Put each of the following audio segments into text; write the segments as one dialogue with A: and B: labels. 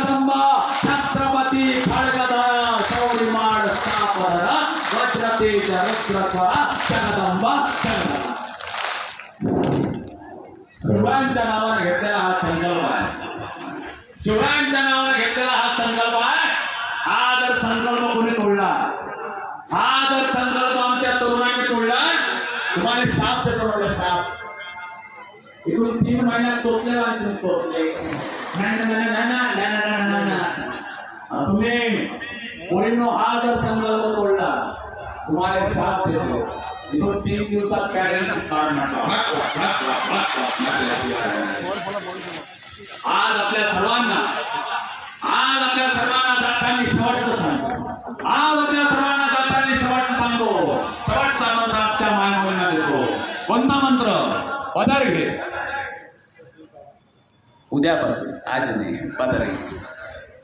A: जगदंबा छत्रपती खडगधर शौरिमाड स्थापधर वज्रतेज रुद्रस्वरा जगदंबा जगदंबा शिवरायांच्या नावाने घेतलेला हा संकल्प आहे. शिवरायांच्या नावाने घेतलेला हा संकल्प आहे. हा जर संकल्प कोणी तोडला हा जर संकल्प आमच्या तरुणांनी तोडला तुम्हाला शाप देतो म्हणलं इकडून तीन महिन्यात तोचले तोचले तुम्हें पूर्ण आदर संदर्भ तोडला तुम्हाला साथ येतो दोन तीन दिवसात पॅरेंट आज आपल्या सर्वांना आज आपल्या सर्वांना जाताना शेवटचं सांगतो आज आपल्या सर्वांना जाताना शेवट सांगतो शेवटचा मंत्र आमच्या मायमोना देतो कोणता मंत्र पदार घे उद्यापासून आज नाही पदर घे.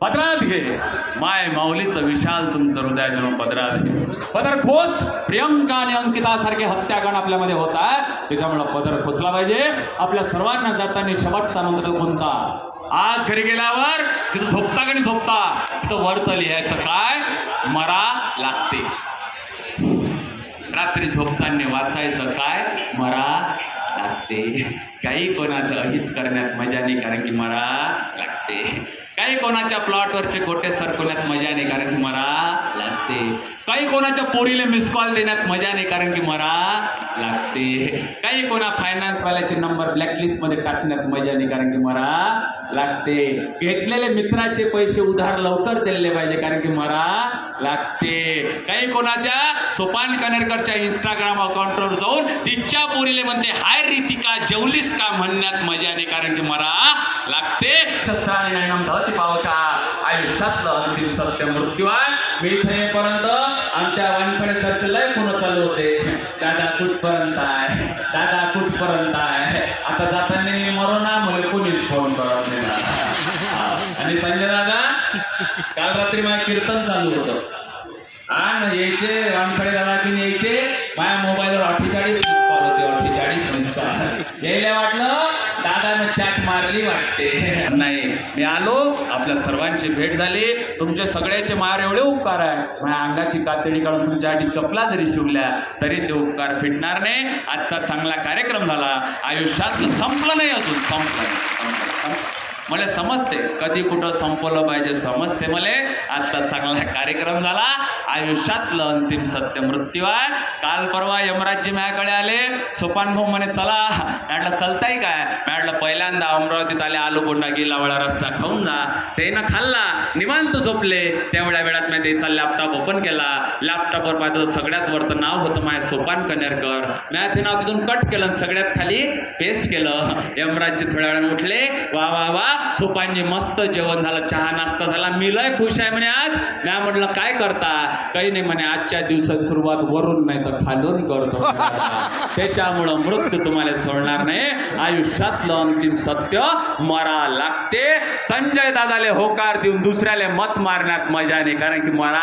A: पदरात घे. माय माऊलीचं विशाल तुमचं हृदयाचं पदरात घे. पदर खोच. प्रियंका आणि अंकितासारखे हत्याकांड आपल्यामध्ये होत आहे त्याच्यामुळे पदर खोचला पाहिजे. आपल्या सर्वांना जाताना शेवटचा मंत्र कोणता? आज घरी गेल्यावर तिथं झोपता का नाही झोपता? तिथं वर्त लिहायचं काय? मरा लागते. रात्री झोपताना वाचायचं काय? मरा लागते. काही कोणाचं अहित करण्यात मजा नाही कारण की मरा लागते. काही कोणाच्या प्लॉटवरचे गोटे सरकवण्यात मजा नाही कारण की मरा लागते. काही कोणाच्या पोरीला मिस कॉल देण्यात मजा नाही कारण की मरा लागते. काही कोणा फायनान्सवाल्याचे नंबर ब्लॅकलिस्टमध्ये टाकण्यात मजा नाही कारण की मरा लागते. घेतलेले मित्राचे पैसे उधार लवकर दिले पाहिजे कारण की मरा लागते. काही कोणाच्या सोपान कनेरकरच्या इंस्टाग्राम अकाउंटवर जाऊन तिच्या पोरीले म्हणते हाय रितिका जेवलीस का? म्हणण्यात मजा नाही कारण की मरा लागते. शस्त्राने नाही नाम पावता आयुष्यातलं अंतिम सत्य मृत्यू आहे मी इथे येईपर्यंत आमच्या वानखडे सरचे लय फोन चालू होते. दादा कुठपर्यंत आहे? दादा कुठपर्यंत आहे? आता जाताना मी मरो ना मला कोणीच फोन करत नाही दादा. आणि संजय दादा काल रात्री माझं कीर्तन चालू होतं. आण यायचे वानखडे दादाची यायचे माझ्या मोबाईलवर अठ्ठेचाळीस मिस कॉल होते अठ्ठेचाळीस मिस कॉल यायला वाटलं दादानं चॅट मारली वाटते. नाही. मी आलो आपल्या सर्वांची भेट झाली. तुमचे सगळ्याचे मार एवढे उपकार आहे माझ्या अंगाची कातडी काढून तुमच्यासाठी चपला जरी शिवल्या तरी ते उपकार फिटणार नाही. आजचा चांगला कार्यक्रम झाला. आयुष्यात संपलं नाही अजून. संपलं. मला समजते. कधी कुठं संपवलं पाहिजे समजते मला. आजचा चांगला कार्यक्रम झाला. आयुष्यातलं अंतिम सत्य मृत्यू आहे. काल परवा यमराज्य माझ्याकडे आले. सोपान भाऊ म्हणे चला म्हटलं चलताय काय? पहिल्यांदा अमरावतीत आले आलू बोंडा गेला रस्सा खाऊन जा. त्यानं खाल्ला निवांत झोपले. तेवढ्या वेळात मी त्याचा लॅपटॉप ओपन केला. लॅपटॉपवर पाहिजे सगळ्यात वरतं नाव होतं माझ्या सोपान कन्यारकर. मी ते नाव तिथून कट केलं सगळ्यात खाली पेस्ट केलं. यमराजजी थोड्या वेळाने उठले वा वा वा सोपांनी मस्त जेवण झालं चहा नाश्ता झाला. मी लय खुश आहे म्हणे आज. मी म्हटलं काय करता? काही नाही म्हणे आजच्या दिवसात सुरुवात वरून नाही तर खालून करतो. त्याच्यामुळं मृत्यू तुम्हाला सोडणार नाही. आयुष्यातलं अंतिम सत्य मरा लागते. संजय दादाले होकार देऊन दुसऱ्याले मत मारण्यात मजा नाही कारण की मरा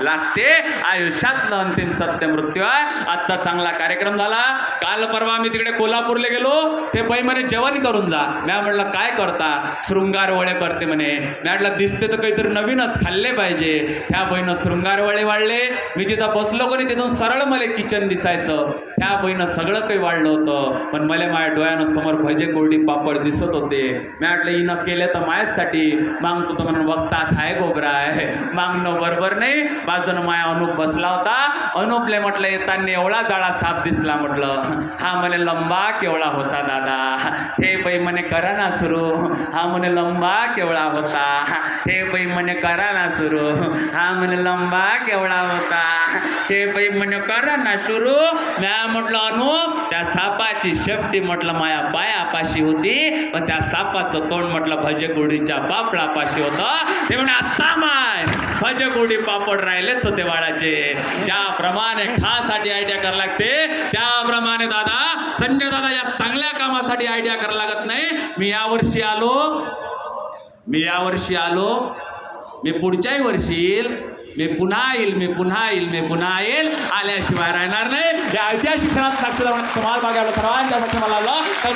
A: लागते. आयुष्यातलं अंतिम सत्य मृत्यू आहे. आजचा चांगला कार्यक्रम झाला. काल परवा मी तिकडे कोल्हापूरला गेलो. ते बाई म्हणे जेवण करून जा. म्या म्हटलं काय करता? शृंगार वळे करते म्हणे. मॅ म्हटलं दिसते तर काहीतरी नवीनच खाल्ले पाहिजे. ह्या बहिणं शृंगार वळे वाढले. मी जिथं बसलो कोणी तिथून सरळ मला किचन दिसायचं. त्या बहिणं सगळं काही वाढलं होतं. पण मला माझ्या डोळ्यानं समोर भजे कोरडी पापड दिसत होते. मी म्हटलं हिनं केलं तर माझ्यासाठी. मागतो तर म्हणून बघता हाय गोबरा आहे मागणं बरोबर नाही बाजून माया अनुप बसला होता. अनुपले म्हटलं येताना एवढा जाळा साप दिसला म्हटलं. हा म्हणे लंबा केवळा होता दादा. हे बाई म्हणे करा ना सुरू. हा म्हणे लंबा केवळा होता. हे बाई म्हणे करा ना सुरू. हा म्हणे लंबा केवळा होता. हे बाई म्हणे करा ना सुरू. म्या म्हटलं अनुप त्या सापाची शेपटी म्हटलं माया पायापाशी होती पण त्या सापाचं तोंड म्हटलं भजगुडीच्या पापडापाशी होतं. ते म्हणे आत्ता माय भजगुडी पापड राहिलेच होते वाडाचे ज्याप्रमाणे खासाठी आयडिया करायला लागते त्याप्रमाणे दादा संजय दादा या चांगल्या कामासाठी आयडिया करायला लागत नाही. मी यावर्षी आलो मी यावर्षी आलो मी पुढच्याही वर्षी येईल मी पुन्हा येईल मी पुन्हा येईल मी पुन्हा येईल. आल्याशिवाय राहणार नाही. या ऐतिहासिक क्षणात साक्ष लावण्यात समाज भागाला सर्वांच्या मध्ये मला आलं. तर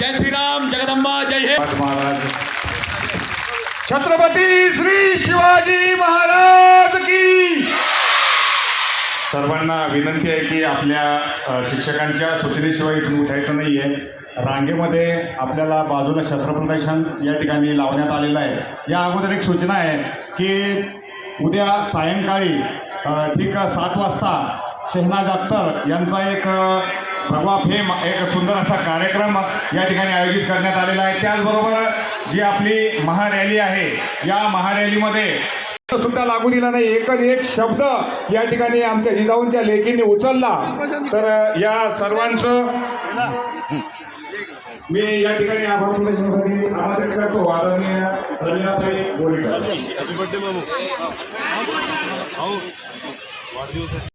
A: जय श्रीराम जगदंबा जय हे.
B: महाराज. छत्रपती श्री शिवाजी महाराज की. सर्वांना विनंती आहे की आपल्या शिक्षकांच्या सूचनेशिवाय इथून उठायचं नाही आहे रांगेमध्ये आपल्याला बाजूला शस्त्रप्रदर्शन या ठिकाणी लावण्यात आलेलं आहे. या अगोदर एक सूचना आहे की उद्या सायंकाळी ठीक सात वाजता शहनाज अख्तर यांचा एक भगवा फेम एक सुंदर असा कार्यक्रम या ठिकाणी आयोजित करण्यात आलेला आहे. त्याचबरोबर जी आपली महारॅली आहे या महारॅलीमध्ये सुद्धा लागू दिला नाही. एकच एक शब्द या ठिकाणी आमच्या जिजाऊंच्या लेखीने उचलला. तर या सर्वांचं मी या ठिकाणी आभार प्रदर्शनासाठी आमंत्रित करतो आदरणीय रवीनाथाई गोळीकर